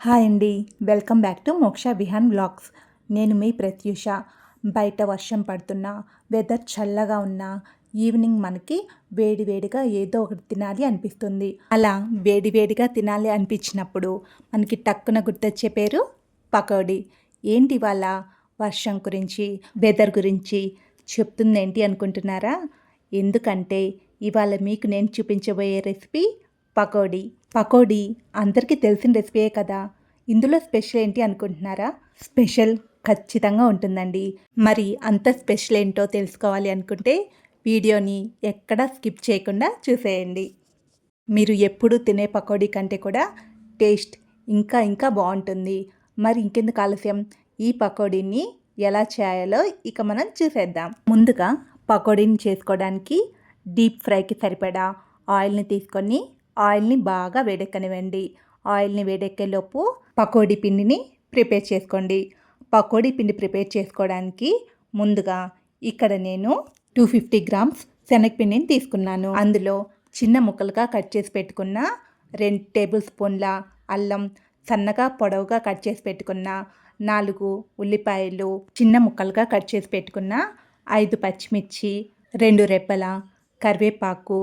Hi అండి. Welcome back to Moksha Bihan blogs నేను మీ ప్రత్యూష. బయట వర్షం పడుతున్నా వెదర్ చల్లగా ఉన్నా ఈవినింగ్ మనకి వేడి వేడిగా ఏదో ఒకటి తినాలి అనిపిస్తుంది. అలా వేడి వేడిగా తినాలి అనిపించినప్పుడు మనకి టక్కున గుర్తొచ్చే పేరు పకోడీ. ఏంటి వాళ్ళ వర్షం గురించి వెదర్ గురించి చెప్తుంది ఏంటి అనుకుంటున్నారా? ఎందుకంటే ఇవాళ మీకు నేను చూపించబోయే రెసిపీ పకోడీ. పకోడీ అందరికీ తెలిసిన రెసిపీయే కదా. ఇందులో స్పెషల్ ఏంటి అనుకుంటున్నారా? స్పెషల్ ఖచ్చితంగా ఉంటుందండి. మరి అంత స్పెషల్ ఏంటో తెలుసుకోవాలి అనుకుంటే వీడియోని ఎక్కడా స్కిప్ చేయకుండా చూసేయండి. మీరు ఎప్పుడు తినే పకోడీ కంటే కూడా టేస్ట్ ఇంకా ఇంకా బాగుంటుంది. మరి ఇంకెందుకు ఆలస్యం? ఈ పకోడీని ఎలా చేయాలో ఇక మనం చూసేద్దాం. ముందుగా పకోడీని చేసుకోవడానికి డీప్ ఫ్రైకి సరిపడా ఆయిల్ని తీసుకొని ఆయిల్ని బాగా వేడెక్కనివ్వండి. ఆయిల్ని వేడెక్కేలోపు పకోడీ పిండిని ప్రిపేర్ చేసుకోండి. పకోడీ పిండి ప్రిపేర్ చేసుకోవడానికి ముందుగా ఇక్కడ నేను టూ ఫిఫ్టీ గ్రామ్స్ శనగపిండిని తీసుకున్నాను. అందులో చిన్న ముక్కలుగా కట్ చేసి పెట్టుకున్న రెండు టేబుల్ స్పూన్ల అల్లం సన్నగా పొడవుగా కట్ చేసి పెట్టుకున్న నాలుగు ఉల్లిపాయలు చిన్న ముక్కలుగా కట్ చేసి పెట్టుకున్న ఐదు పచ్చిమిర్చి రెండు రెప్పల కరివేపాకు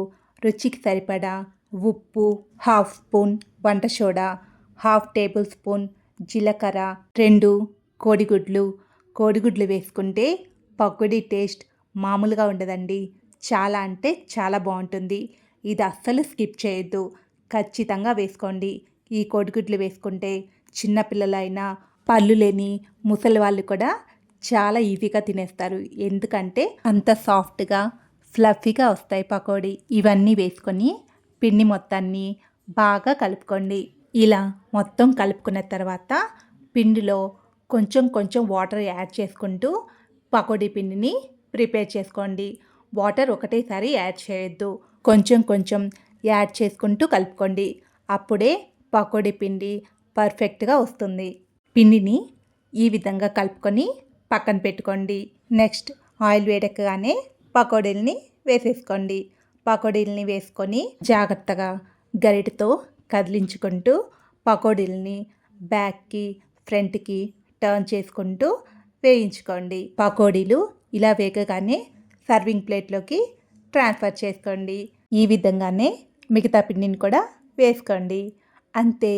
రుచికి సరిపడా ఉప్పు హాఫ్ స్పూన్ వంట సోడా హాఫ్ టేబుల్ స్పూన్ జీలకర్ర రెండు కోడిగుడ్లు. కోడిగుడ్లు వేసుకుంటే పకోడీ టేస్ట్ మామూలుగా ఉండదండి. చాలా అంటే చాలా బాగుంటుంది. ఇది అస్సలు స్కిప్ చేయొద్దు. ఖచ్చితంగా వేసుకోండి. ఈ కోడిగుడ్లు వేసుకుంటే చిన్నపిల్లలైనా పళ్ళు లేని ముసలి వాళ్ళు కూడా చాలా ఈజీగా తినేస్తారు. ఎందుకంటే అంత సాఫ్ట్గా ఫ్లఫీగా వస్తాయి పకోడీ. ఇవన్నీ వేసుకొని పిండి మొత్తాన్ని బాగా కలుపుకోండి. ఇలా మొత్తం కలుపుకున్న తర్వాత పిండిలో కొంచెం కొంచెం వాటర్ యాడ్ చేసుకుంటూ పకోడీ పిండిని ప్రిపేర్ చేసుకోండి. వాటర్ ఒకటేసారి యాడ్ చేయొద్దు. కొంచెం కొంచెం యాడ్ చేసుకుంటూ కలుపుకోండి. అప్పుడే పకోడీ పిండి పర్ఫెక్ట్గా వస్తుంది. పిండిని ఈ విధంగా కలుపుకొని పక్కన పెట్టుకోండి. నెక్స్ట్ ఆయిల్ వేడెక్కగానే పకోడీల్ని వేసేసుకోండి. పకోడీల్ని వేసుకొని జాగ్రత్తగా గరిటతో కదిలించుకుంటూ పకోడీల్ని బ్యాక్కి ఫ్రంట్కి టర్న్ చేసుకుంటూ వేయించుకోండి. పకోడీలు ఇలా వేగగానే సర్వింగ్ ప్లేట్లోకి ట్రాన్స్ఫర్ చేసుకోండి. ఈ విధంగానే మిగతా పిండిని కూడా వేసుకోండి. అంతే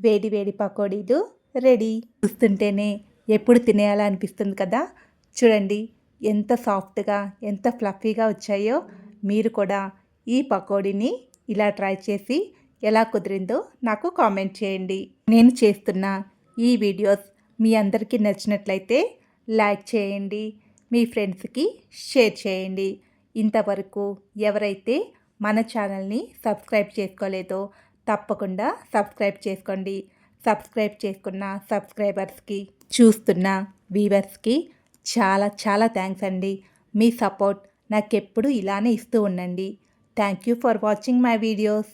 వేడి వేడి పకోడీలు రెడీ. చూస్తుంటేనే ఎప్పుడు తినేయాలనిపిస్తుంది కదా? చూడండి ఎంత సాఫ్ట్గా ఎంత ఫ్లఫీగా వచ్చాయో. మీరు కూడా ఈ పకోడీని ఇలా ట్రై చేసి ఎలా కుదిరిందో నాకు కామెంట్ చేయండి. నేను చేస్తున్న ఈ వీడియోస్ మీ అందరికీ నచ్చినట్లయితే లైక్ చేయండి మీ ఫ్రెండ్స్కి షేర్ చేయండి. ఇంతవరకు ఎవరైతే మన ఛానల్ని సబ్స్క్రైబ్ చేసుకోలేదో తప్పకుండా సబ్స్క్రైబ్ చేసుకోండి. సబ్స్క్రైబ్ చేసుకున్న సబ్స్క్రైబర్స్కి చూస్తున్న వీవర్స్కి చాలా చాలా థ్యాంక్స్ అండి. మీ సపోర్ట్ నాకెప్పుడు ఇలానే ఇస్తూ ఉండండి. Thank you for watching my videos